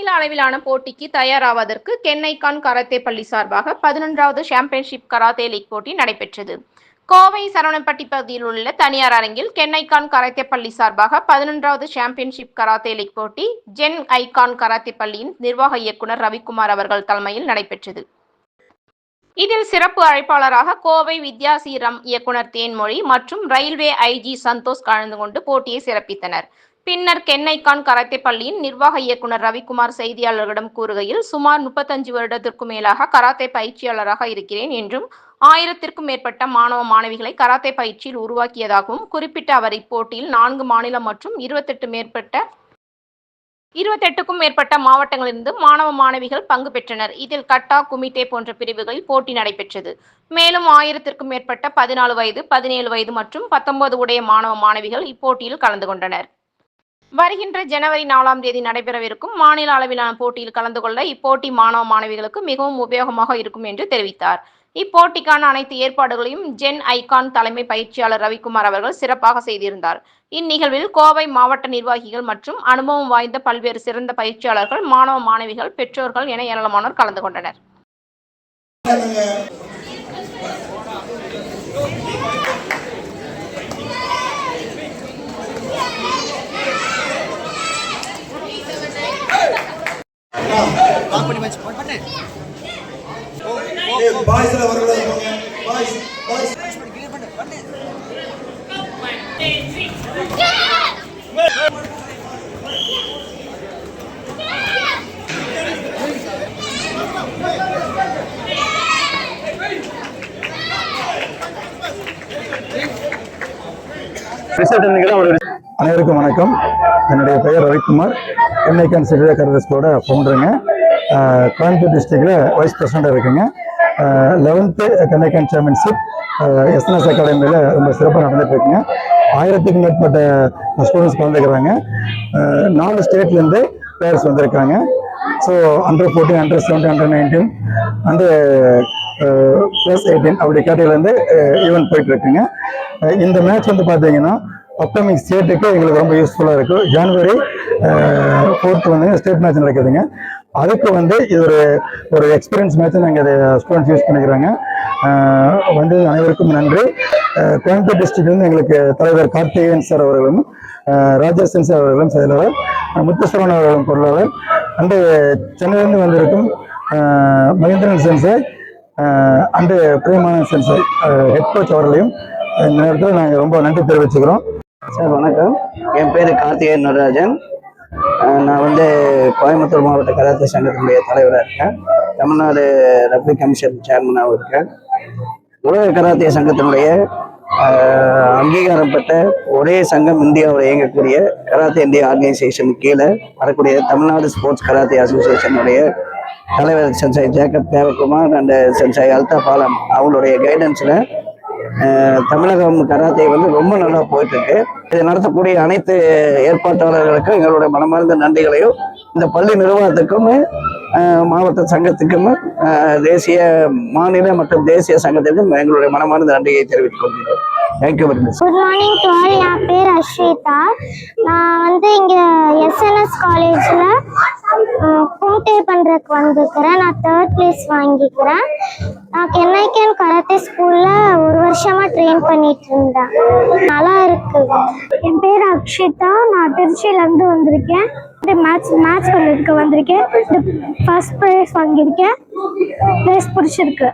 மாநில அளவிலான போட்டிக்கு தயாராவதற்கு கென்னைக்கான் கராத்தே பள்ளி சார்பாக பதினொன்றாவது சாம்பியன்ஷிப் கராத்தே லீக் போட்டி நடைபெற்றது. கோவை சரவணப்பட்டி பகுதியில் உள்ள தனியார் அரங்கில் கென்னைக்கான் கராத்தே பள்ளி சார்பாக பதினொன்றாவது சாம்பியன்ஷிப் கராத்தே லீக் போட்டி ஜென் ஐகான் கராத்தே பள்ளியின் நிர்வாக இயக்குனர் ரவிக்குமார் அவர்கள் தலைமையில் நடைபெற்றது. இதில் சிறப்பு அழைப்பாளராக கோவை வித்யாசீரம் இயக்குனர் தேன்மொழி மற்றும் ரயில்வே ஐஜி சந்தோஷ் கலந்து கொண்டு போட்டியை சிறப்பித்தனர். பின்னர் கென்னைக்கான் கராத்தே பள்ளியின் நிர்வாக இயக்குனர் ரவிக்குமார் செய்தியாளர்களிடம் கூறுகையில் சுமார் முப்பத்தஞ்சு வருடத்திற்கும் மேலாக கராத்தே பயிற்சியாளராக இருக்கிறேன் என்றும் ஆயிரத்திற்கும் மேற்பட்ட மாணவ மாணவிகளை கராத்தே பயிற்சியில் உருவாக்கியதாகவும் குறிப்பிட்ட அவர் இப்போட்டியில் நான்கு மாநிலம் மற்றும் இருபத்தெட்டு மேற்பட்ட இருபத்தெட்டுக்கும் மேற்பட்ட மாவட்டங்களிலிருந்து மாணவ மாணவிகள் பங்கு பெற்றனர். இதில் கட்டா குமிட்டே போன்ற பிரிவுகளில் போட்டி நடைபெற்றது. மேலும் ஆயிரத்திற்கும் மேற்பட்ட பதினாலு வயது பதினேழு வயது மற்றும் பத்தொன்பது உடைய மாணவ மாணவிகள் இப்போட்டியில் கலந்து கொண்டனர். வருகின்ற ஜனவரி நாலாம் தேதி நடைபெறவிருக்கும் மாநில அளவிலான போட்டியில் கலந்து கொள்ள இப்போட்டி மாணவ மாணவிகளுக்கு மிகவும் உபயோகமாக இருக்கும் என்று தெரிவித்தார். இப்போட்டிக்கான அனைத்து ஏற்பாடுகளையும் ஜென் ஐகான் தலைமை பயிற்சியாளர் ரவிக்குமார் அவர்கள் சிறப்பாக செய்திருந்தார். இந்நிகழ்வில் கோவை மாவட்ட நிர்வாகிகள் மற்றும் அனுபவம் வாய்ந்த பல்வேறு சிறந்த பயிற்சியாளர்கள் மாணவ மாணவிகள் பெற்றோர்கள் என ஏராளமானோர் கலந்து கொண்டனர். பாய்ஸ் எல்லாம் வரக்கூடாது பாய்ஸ் பாய்ஸ் அனைவருக்கும் வணக்கம் என்னுடைய பெயர் ரவிக்குமார் என்ஐகான் கன்சிடர் கரஸ்கோட ஃபவுண்டருங்க கோயம்புத்தூர் டிஸ்ட்ரிக்டில் வைஸ் பிரசிடண்டாக இருக்குங்க. லெவன்த்து கன்னைக்கான் சாம்பியன்ஷிப் எஸ்என்எஸ் அகாடமியில் ரொம்ப சிறப்பாக நடந்துகிட்ருக்குங்க ஆயிரத்துக்கும் மேற்பட்ட ஸ்டூடெண்ட்ஸ் கலந்துக்கிறாங்க. நாலு ஸ்டேட்லேருந்து பிளேயர்ஸ் வந்திருக்காங்க. So under fourteen under seventeen under nineteen and plus eighteen அப்படி கேட்டகரியிலேருந்து ஈவெண்ட் போயிட்டுருக்குங்க இந்த மேட்ச் வந்து பார்த்தீங்கன்னா அப்கமிங் ஸ்டேட்டுக்கு எங்களுக்கு ரொம்ப யூஸ்ஃபுல்லாக இருக்கும் ஜனவரி ஃபோர்த்து வந்து ஸ்டேட் மேட்ச் நடக்குதுங்க. அதுக்கு வந்து இது ஒரு ஒரு எக்ஸ்பீரியன்ஸ் மேட்ச் நாங்கள் அதை ஸ்டூடெண்ட்ஸ் யூஸ் பண்ணிக்கிறாங்க. வந்து அனைவருக்கும் நன்றி. கோயம்புத்தூர் டிஸ்ட்ரிக்ட்லேருந்து எங்களுக்கு தலைவர் கார்த்திகேயன் சார் அவர்களும் அஹ் ராஜேஷன் சார் அவர்களும் செயலாளர் முத்துசரவன் அவர்களும் பொருளாளர். அண்டு சென்னையிலேருந்து வந்திருக்கும் Mahendran sensei and Premanand sensei head coach அவர்களையும் இந்த நேரத்தில் நாங்கள் ரொம்ப நன்றி தெரிவிச்சுக்கிறோம். சார் வணக்கம். என் பேர் கார்த்திகேயன் நடராஜன். நான் வந்து கோயம்புத்தூர் மாவட்ட கராத்தே சங்கத்தினுடைய தலைவராக இருக்கேன். தமிழ்நாடு ரப்பி கமிஷன் சேர்மனாகவும் இருக்கேன். உலக கராத்தே சங்கத்தினுடைய அங்கீகாரம் பெற்ற ஒரே சங்கம் இந்தியாவில் இயங்கக்கூடிய கராத்தே இந்தியா ஆர்கனைசேஷன் கீழே வரக்கூடிய தமிழ்நாடு ஸ்போர்ட்ஸ் கராத்தே அசோசியேஷனுடைய தலைவர் sensei Jacob Devakumar and sensei அல்தா பாலம் அவங்களுடைய கைடன்ஸில் தமிழகம் கராத்தே வந்து ரொம்ப நல்லா போயிட்டு இருக்கு இதை நடத்தக்கூடிய அனைத்து ஏற்பாட்டாளர்களுக்கும் எங்களுடைய மனமார்ந்த நன்றிகளையும் இந்த பள்ளி நிர்வாகத்துக்கும் மாவட்ட சங்கத்துக்கும் தேசிய மாநில மற்றும் தேசிய சங்கத்திற்கும் எங்களுடைய மனமார்ந்த நன்றியை தெரிவித்துக் கொள்கிறோம். Thank you very much good morning to all என் பேர் அஸ்விதா. நான் வந்து இங்கே எஸ்என்எஸ் காலேஜில் கும்டே பண்ணுறதுக்கு வந்திருக்கிறேன். நான் தேர்ட் பிளேஸ் வாங்கிக்கிறேன். நான் கென்னைக்கன் கராத்தே ஸ்கூலில் ஒரு வருஷமாக ட்ரெயின் பண்ணிட்டு இருந்தேன் நல்லா இருக்கு. என் பேர் அக்ஷிதா. நான் திருச்சியிலேருந்து வந்திருக்கேன். இந்த மேட்ச் மேட்ச் பண்ணிருக்க வந்திருக்கேன். ஃபர்ஸ்ட் ப்ரைஸ் வாங்கியிருக்கேன். ப்ரைஸ் பிடிச்சிருக்கு.